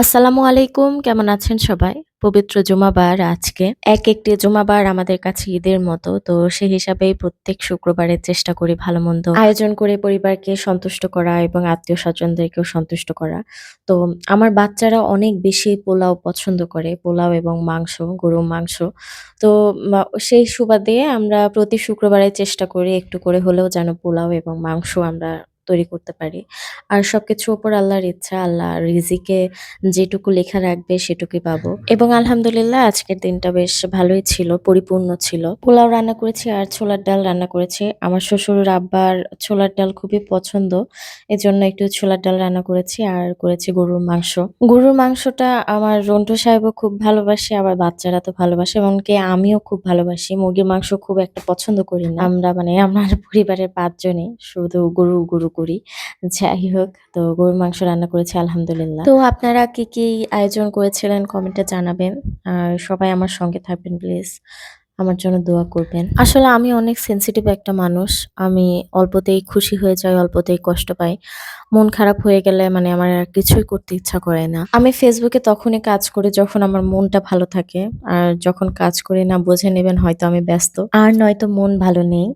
আসসালামু আলাইকুম কেমন আছেন সবাই? পবিত্র জুমাবার আজকে। এক একটি জুমাবার আমাদের কাছে ঈদের মতো। তো সেই হিসাবেই প্রত্যেক শুক্রবারে চেষ্টা করি ভালো-মন্দ আয়োজন করে পরিবারকে সন্তুষ্ট করা এবং আত্মীয় স্বজনদেরকেও সন্তুষ্ট করা। তো আমার বাচ্চারা অনেক বেশি পোলাও পছন্দ করে। পোলাও এবং মাংস, গরুর মাংস। তো সেই সুবাদে আমরা প্রতি শুক্রবারে চেষ্টা করি একটু করে হলেও যেন পোলাও এবং মাংস আমরা তৈরি করতে পারি। আর সবকিছুর ওপর আল্লাহর ইচ্ছা। আল্লাহ রিজিকে যেটুকু লেখা রাখবে সেটুকুই পাবো। এবং আলহামদুলিল্লাহ আজকের দিনটা বেশ ভালোই ছিল, পরিপূর্ণ ছিল। পোলাও রান্না করেছি আর ছোলার ডাল রান্না করেছি। আমার শ্বশুর আব্বার ছোলার ডাল খুবই পছন্দ। এজন্য একটু ছোলার ডাল রান্না করেছি আর করেছি গরুর মাংস। গরুর মাংসটা আমার রন্টু সাহেবও খুব ভালোবাসে, আবার বাচ্চারা তো ভালোবাসে। এমনকি আমিও খুব ভালোবাসি। মুরগির মাংস খুব একটা পছন্দ করি না। আমরা মানে আমার পরিবারের ৫ জনই শুধু গরু, গরু করি। যাই হোক তো গরুর মাংস রান্না করেছি আলহামদুলিল্লাহ। তো আপনারা কি, কি আয়োজন করেছিলেন কমেন্টে জানাবেন। আর সবাই আমার সঙ্গে থাকবেন প্লিজ। আমার জন্য দোয়া করবেন। আসলে আমি অনেক সেন্সিটিভ একটা মানুষ। আমি অল্পতেই খুশি হয়ে যাই, অল্পতেই কষ্ট পাই। মন খারাপ হয়ে গেলে মানে আমার আর কিছুই করতে ইচ্ছা করে না। আমি ফেসবুকে তখনই কাজ করি যখন আমার মনটা ভালো থাকে। আর যখন কাজ করি না বুঝে নেবেন হয়তো আমি ব্যস্ত। আর নয়তো মন ভালো নেই।